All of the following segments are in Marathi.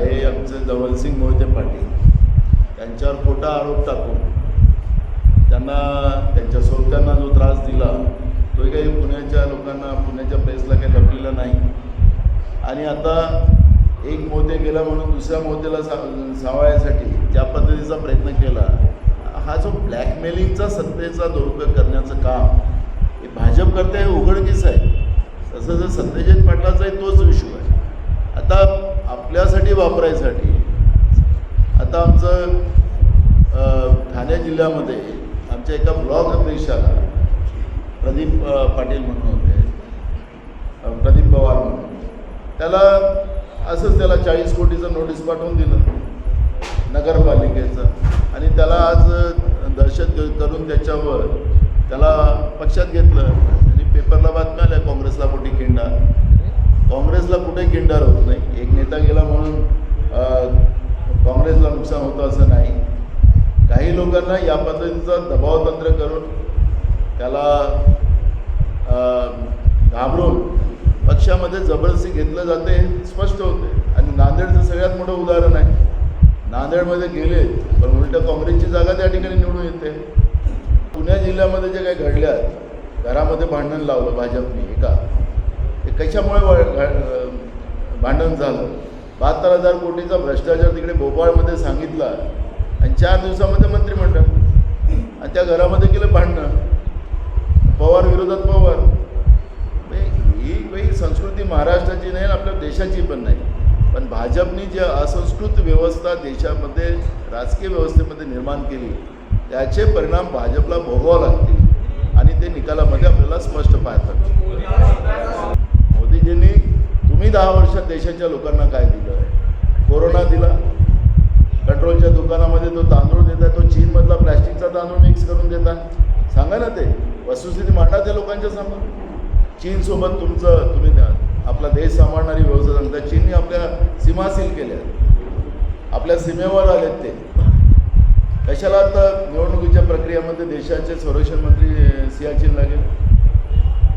आहे आमचे जवलसिंग मोहिते पाटील. त्यांच्यावर खोटा आरोप टाकून त्यांना त्यांच्या सोबत्यांना जो त्रास दिला तो काही पुण्याच्या लोकांना पुण्याच्या प्रेसला काही लपलेला नाही. आणि आता एक मोते गेला म्हणून दुसऱ्या मोतेला सा सावायसाठी ज्या पद्धतीचा प्रयत्न केला हा जो ब्लॅकमेलिंगचा सत्तेचा दुरुपयोग करण्याचं काम हे भाजप करते हे उघडकीस आहे. तसं जर सत्यजित पाटलाचा आहे तोच इश्यू आहे. आता आपल्यासाठी वापरायसाठी. आता आमचं ठाणे जिल्ह्यामध्ये आमच्या एका ब्लॉग अध्यक्षाला प्रदीप पाटील म्हणून होते. प्रदीप पवार म्हणून. त्याला असंच त्याला चाळीस कोटीचं नोटीस पाठवून दिलं. नगरपालिकेचं. आणि त्याला आज दहशत करून त्याच्यावर त्याला पक्षात घेतलं. आणि पेपरला बातम्या आल्या काँग्रेसला कुठे खिंडार? काँग्रेसला कुठे खिंडार होत नाही? नेता गेला म्हणून काँग्रेसला नुकसान होतं असं नाही. काही लोकांना या पद्धतीचा दबाव तंत्र करून त्याला घाबरून पक्षामध्ये जबरदस्ती घेतलं जाते हे स्पष्ट होते आणि नांदेडचं सगळ्यात मोठं उदाहरण आहे. नांदेडमध्ये गेले पण उलट काँग्रेसची जागा त्या ठिकाणी निवडून येते. पुणे जिल्ह्यामध्ये जे काही घडल्यात घरामध्ये भांडण लावलं भाजपने एका. हे कशामुळे भांडण झालं. बहात्तर हजार कोटीचा भ्रष्टाचार तिकडे भोपाळमध्ये सांगितला. आणि चार दिवसामध्ये मंत्रिमंडळ आणि त्या घरामध्ये केलं भांडणं. पवार विरोधात पवार. म्हणजे ही काही संस्कृती महाराष्ट्राची नाही आणि आपल्या देशाची पण नाही. पण भाजपनी जी असंस्कृत व्यवस्था देशामध्ये राजकीय व्यवस्थेमध्ये निर्माण केली त्याचे परिणाम भाजपला भोगावं लागतील. आणि ते निकालामध्ये आपल्याला स्पष्ट पाहतात मोदीजींनी तुम्ही दहा वर्षात देशाच्या लोकांना काय दिलं? आहे कोरोना दिला. पेट्रोलच्या दुकानामध्ये तो तांदूळ देता तो चीनमधला प्लॅस्टिकचा तांदूळ मिक्स करून देता. सांगा ना ते. वस्तुस्थिती मांडा त्या लोकांच्या समोर. चीनसोबत तुमचं तुम्ही त्या- आपला देश सांभाळणारी व्यवस्था सांगता. चीनने आपल्या सीमा सील केल्या. आपल्या सीमेवर आलेत ते. कशाला आता निवडणुकीच्या प्रक्रियेमध्ये देशाचे संरक्षण मंत्री सियाचीन लागेल?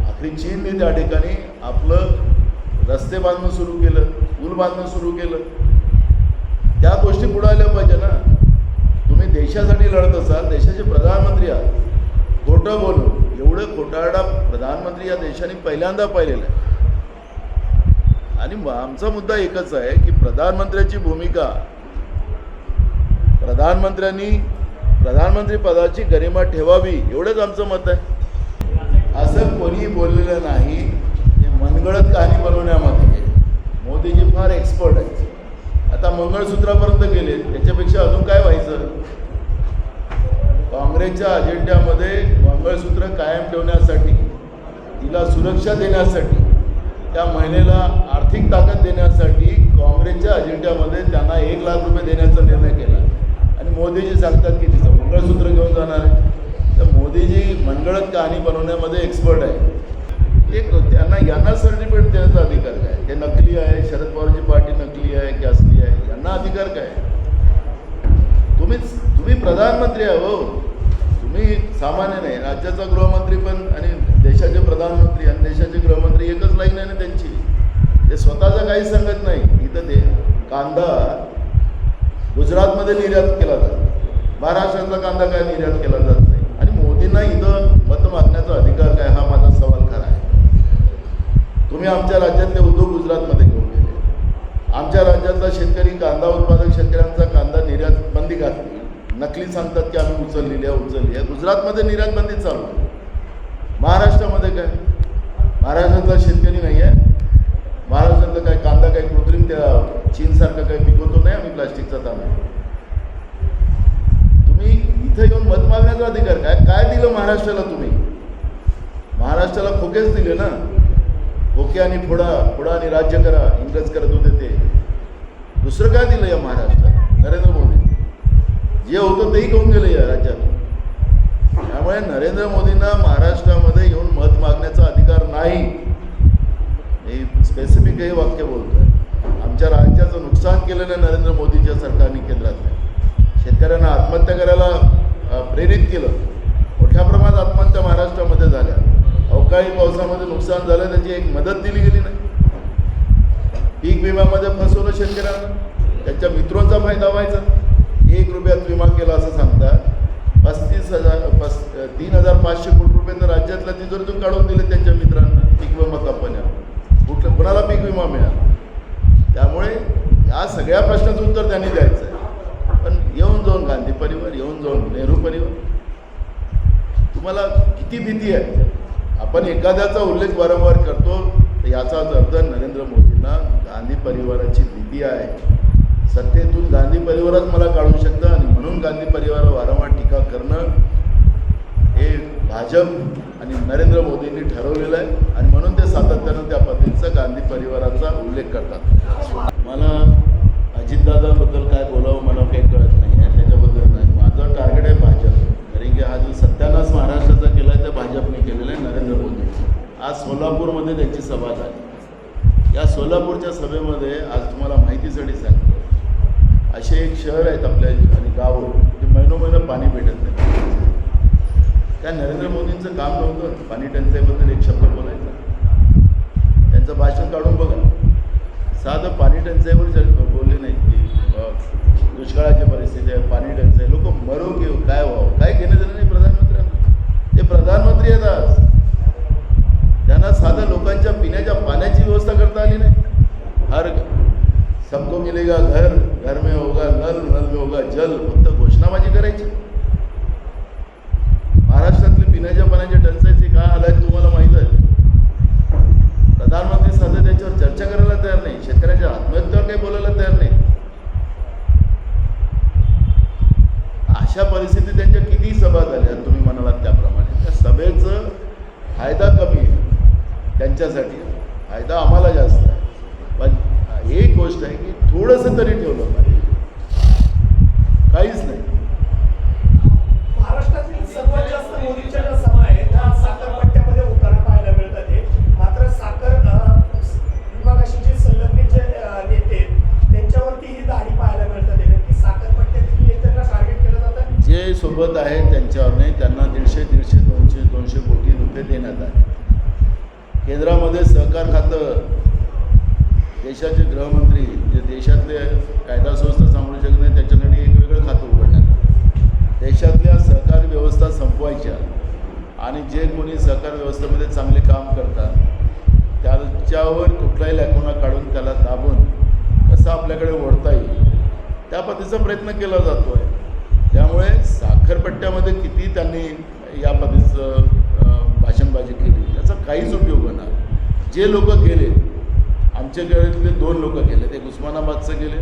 आखरी चीनने त्या ठिकाणी आपलं रस्ते बांधणं सुरू केलं पूल बांधणं सुरू केलं. त्या गोष्टी पुढे आल्या पाहिजे ना. तुम्ही देशासाठी लढत असाल देशाचे प्रधानमंत्री आहात. खोटं बोलून एवढं खोटारडा प्रधानमंत्री या देशाने पहिल्यांदा पाहिलेला आहे. आणि आमचा मुद्दा एकच आहे की प्रधानमंत्र्याची भूमिका प्रधानमंत्र्यांनी प्रधानमंत्री पदाची गरिमा ठेवावी एवढंच आमचं मत आहे. असं कोणी बोललेलं नाही. हे कहाणी बनवण्यामध्ये मोदीजी फार एक्सपर्ट आहेत. आता मंगळसूत्रापर्यंत गेले त्याच्यापेक्षा अजून काय व्हायचं? काँग्रेसच्या अजेंड्यामध्ये मंगळसूत्र कायम ठेवण्यासाठी तिला सुरक्षा देण्यासाठी त्या महिलेला आर्थिक ताकद देण्यासाठी काँग्रेसच्या अजेंड्यामध्ये त्यांना एक लाख रुपये देण्याचा निर्णय केला. आणि मोदीजी सांगतात की तिचं मंगळसूत्र घेऊन जाणार आहे. तर मोदीजी मनगळत कहाणी बनवण्यामध्ये एक्सपर्ट आहे त्यांना यांना सर्टिफिकेट देण्याचा अधिकार काय? ते नकली आहे शरद पवारची पार्टी नकली आहे की असली आहे? यांना अधिकार काय? तुम्ही तुम्ही प्रधानमंत्री आहे. हो तुम्ही सामान्य नाही राज्याचा गृहमंत्री पण आणि देशाचे प्रधानमंत्री आणि देशाचे गृहमंत्री एकच लाईन आहे ना त्यांची. ते स्वतःचा काही सांगत नाही. इथं ते कांदा गुजरातमध्ये निर्यात केला जातो महाराष्ट्रातला कांदा काय निर्यात केला जात नाही? आणि मोदींना इथं मत मागण्याचा अधिकार काय? हा माझा सवाल तुम्ही आमच्या राज्यातले उद्योग गुजरातमध्ये घेऊन गेले. आमच्या राज्यातला शेतकरी कांदा उत्पादक शेतकऱ्यांचा कांदा निर्यात बंदी घातली. नकली सांगतात की आम्ही उचललेली आहे उचलली. आहे गुजरातमध्ये निर्यात बंदी चालू आहे. महाराष्ट्रामध्ये काय? महाराष्ट्रातला शेतकरी नाही आहे. महाराष्ट्रातलं काय कांदा काही कृत्रिम त्या चीनसारखं काही पिकवतो नाही आम्ही प्लास्टिकचा तांदूळ तुम्ही इथं येऊन मत मागण्याचा अधिकार काय? काय दिलं महाराष्ट्राला तुम्ही? महाराष्ट्राला खोकेच दिले ना? खोके आणि फोडा फोडा आणि राज्य करा इंग्रज करत होते ते दुसरं काय दिलं या महाराष्ट्रात? नरेंद्र मोदी. जे होतं तेही घेऊन गेलं या राज्यात. त्यामुळे नरेंद्र मोदींना महाराष्ट्रामध्ये येऊन मत मागण्याचा अधिकार नाही. मी स्पेसिफिक हे वाक्य बोलतोय. आमच्या राज्याचं नुकसान केलेलं नरेंद्र मोदीच्या सरकारने केंद्रातल्या शेतकऱ्यांना आत्महत्या करायला प्रेरित केलं. मोठ्या प्रमाणात आत्महत्या महाराष्ट्रामध्ये झाल्या. अवकाळी पावसामध्ये नुकसान झालं त्याची एक मदत दिली गेली नाही. पीक विम्यामध्ये फसवलं शेतकऱ्यांना त्यांच्या मित्रांचा फायदा व्हायचा. एक रुपयात विमा केला असं सांगतात. पस्तीस हजार पस तीन हजार पाचशे कोटी रुपये तर राज्यातल्या तिजोरीतून काढून दिले त्यांच्या मित्रांना पीक विमा कंपन्या. कुठलं कुणाला पीक विमा मिळाला? त्यामुळे या सगळ्या प्रश्नाचं उत्तर त्यांनी द्यायचं आहे पण येऊन जाऊन गांधी परिवार येऊन जाऊन नेहरू परिवार. तुम्हाला किती भीती आहे? आपण एखाद्याचा उल्लेख वारंवार करतो तर याचाच अर्थ नरेंद्र मोदींना गांधी परिवाराची भीती आहे. सत्तेतून गांधी परिवारच मला काढू शकतं आणि म्हणून गांधी परिवार वारंवार टीका करणं हे भाजप आणि नरेंद्र मोदींनी ठरवलेलं आहे. आणि म्हणून ते सातत्यानं त्या पद्धतीचा गांधी परिवाराचा उल्लेख करतात. मला अजितदादाबद्दल काय बोलावं मला काही कळत नाही आहे त्याच्याबद्दल नाही माझं टार्गेट आहे भाजप कारण की हा जो सत्यानाश महाराष्ट्राचा केला आहे ते भाजपने केलेलं आहे नरेंद्र मोदी आज सोलापूरमध्ये त्यांची सभा झाली. या सोलापूरच्या सभेमध्ये आज तुम्हाला माहितीसाठी सांगतो. असे एक शहर आहेत आपल्या आणि गावं की महिनो महिनो पाणी भेटत नाही. त्या नरेंद्र मोदींचं काम नव्हतं. पाणी टंचाईबद्दल एक शब्द बोलायचा. त्यांचं भाषण काढून बघा. साधं पाणी टंचाईवर बोलले नाहीत की दुष्काळाची परिस्थिती आहे पाणी टंचाई लोक मरो घेऊ काय व्हावं? काय घेणं देणं नाही प्रधानमंत्र्यांना. ते प्रधानमंत्री येतात आज. त्यांना साधा लोकांच्या पिण्याच्या पाण्याची व्यवस्था करता आली नाही. हर सबको मिलेगा घर घर में होगा नल नल में होगा जल फक्त घोषणाबाजी करायची महाराष्ट्रातली पिण्याच्या पाण्याच्या टंचाईची काय हाल आहेत तुम्हाला माहीत आहे प्रधानमंत्री साधं त्याच्यावर चर्चा करायला तयार नाही शेतकऱ्यांच्या आत्महत्येवर काही बोलायला तयार नाही अशा परिस्थितीत त्यांच्या किती सभा झाल्या तुम्ही म्हणालात त्याप्रमाणे त्या सभेचं फायदा कमी आहे त्यांच्यासाठी फायदा आम्हाला जास्त आहे. पण एक गोष्ट आहे की थोडंसं तरी ठेवलं पाहिजे काहीच नाही महाराष्ट्रातील सर्वात जास्त मोदींच्या ज्या सभा आहेत त्या साखरपट्ट्यामध्ये होताना पाहायला मिळतात हे मात्र साखर अ, विभागाशी जे संलग्नित जे अ, नेते आहेत, त्यांच्यावरती ही दाढी पाहायला मिळतात हे. नक्की साखरपट्ट्यातील नेत्यांना टार्गेट केलं जातं जे सोबत आहेत त्यांच्यावर नाही त्यांना दीडशे दीडशे दोनशे दोनशे कोटी रुपये देण्यात आले केंद्रामध्ये सहकार खातं देशाचे गृहमंत्री जे देशातले कायदा संस्था सांभाळू शकत नाही त्याच्यासाठी एक वेगळं खातं उघडण्यात देशातल्या सहकार व्यवस्था संपवायच्या आणि जे कोणी सहकार व्यवस्थेमध्ये चांगले काम करतात त्याच्यावर कुठलाही लॅकोना काढून त्याला दाबून कसं आपल्याकडे ओढता येईल त्या पद्धतीचा प्रयत्न केला जातो आहे त्यामुळे साखरपट्ट्यामध्ये किती त्यांनी या पद्धतीचं भाषणबाजी केली. त्याचा काहीच उपयोग होणार जे लोक गेले आमच्याकडे म्हणजे दोन लोक गेले. एक उस्मानाबादचं गेले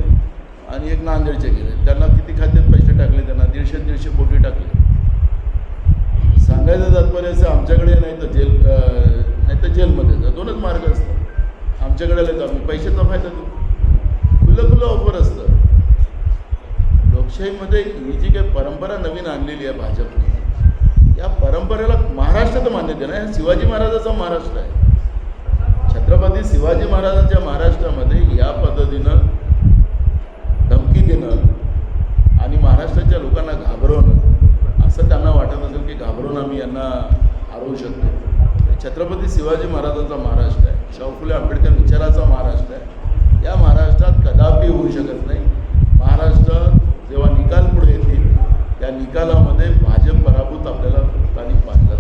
आणि एक नांदेडचे गेले. त्यांना किती खात्यात पैसे टाकले? त्यांना दीडशे दीडशे कोटी टाकले. सांगायचं तात्पर्य असं आमच्याकडे नाही तर जेल नाही तर जेलमध्ये. जा दोनच मार्ग असतात. आमच्याकडे आले तर आम्ही पैशाचा फायदा देऊ खुलं खुलं ऑफर असतं. लोकशाहीमध्ये ही जी काही परंपरा नवीन आणलेली आहे भाजपने या परंपरेला महाराष्ट्रात मान्यते नाही हा शिवाजी महाराजाचा महाराष्ट्र आहे. छत्रपती शिवाजी महाराजांच्या महाराष्ट्रामध्ये या पद्धतीनं धमकी देणं आणि महाराष्ट्राच्या लोकांना घाबरवणं असं त्यांना वाटत असेल की घाबरून आम्ही यांना हरवू शकतो. छत्रपती शिवाजी महाराजांचा महाराष्ट्र आहे. शाहू फुले आंबेडकर विचाराचा महाराष्ट्र आहे. या महाराष्ट्रात कदापि होऊ शकत नाही. महाराष्ट्रात जेव्हा निकाल पुढे येतील त्या निकालामध्ये भाजप पराभूत आपल्याला स्थानिक पाहिजे